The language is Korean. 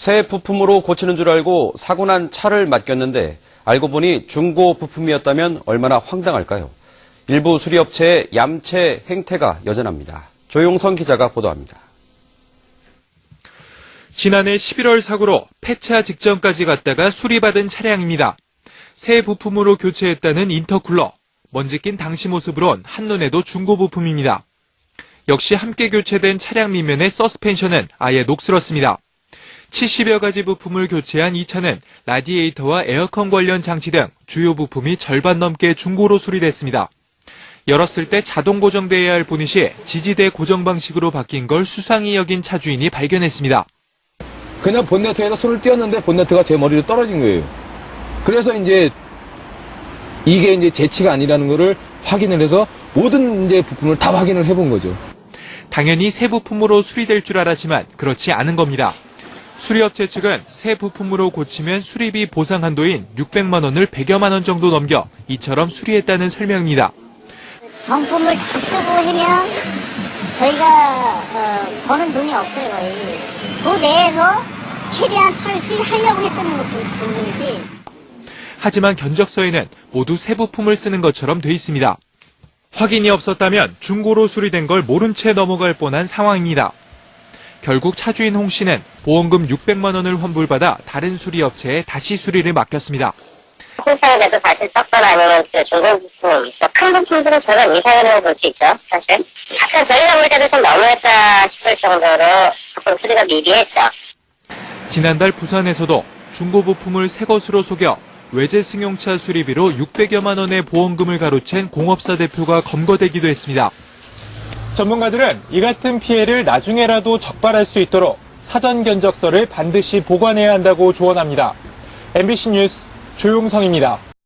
새 부품으로 고치는 줄 알고 사고 난 차를 맡겼는데 알고 보니 중고 부품이었다면 얼마나 황당할까요? 일부 수리업체의 얌체 행태가 여전합니다. 조용성 기자가 보도합니다. 지난해 11월 사고로 폐차 직전까지 갔다가 수리받은 차량입니다. 새 부품으로 교체했다는 인터쿨러. 먼지 낀 당시 모습으론 한눈에도 중고 부품입니다. 역시 함께 교체된 차량 밑면의 서스펜션은 아예 녹슬었습니다. 70여 가지 부품을 교체한 이 차는 라디에이터와 에어컨 관련 장치 등 주요 부품이 절반 넘게 중고로 수리됐습니다. 열었을 때 자동 고정돼야 할 보닛이 지지대 고정 방식으로 바뀐 걸 수상히 여긴 차 주인이 발견했습니다. 그냥 본네트에다 손을 띄었는데 본네트가 제 머리로 떨어진 거예요. 그래서 이제 이게 이제 재치가 아니라는 거를 확인을 해서 모든 이제 부품을 다 확인을 해본 거죠. 당연히 새 부품으로 수리될 줄 알았지만 그렇지 않은 겁니다. 수리업체 측은 새 부품으로 고치면 수리비 보상 한도인 600만 원을 100여만 원 정도 넘겨 이처럼 수리했다는 설명입니다. 정품을 다 쓰고 하면 저희가 어, 버는 돈이 없어요 거의. 그 내에서 최대한 차를 수리하려고 했다는 것 부분이지. 하지만 견적서에는 모두 새 부품을 쓰는 것처럼 돼 있습니다. 확인이 없었다면 중고로 수리된 걸 모른 채 넘어갈 뻔한 상황입니다. 결국 차주인 홍 씨는 보험금 600만 원을 환불받아 다른 수리업체에 다시 수리를 맡겼습니다. 신사에도 아니면 그 중고 부품, 있어. 큰 부품들은 저는 이상이라고 볼 수 있죠, 사실. 약간 저희가 볼 때도 좀 너무했다 싶을 정도로 조금 수리가 미비했죠. 지난달 부산에서도 중고 부품을 새 것으로 속여 외제 승용차 수리비로 600여만 원의 보험금을 가로챈 공업사 대표가 검거되기도 했습니다. 전문가들은 이 같은 피해를 나중에라도 적발할 수 있도록 사전 견적서를 반드시 보관해야 한다고 조언합니다. MBC 뉴스 조용성입니다.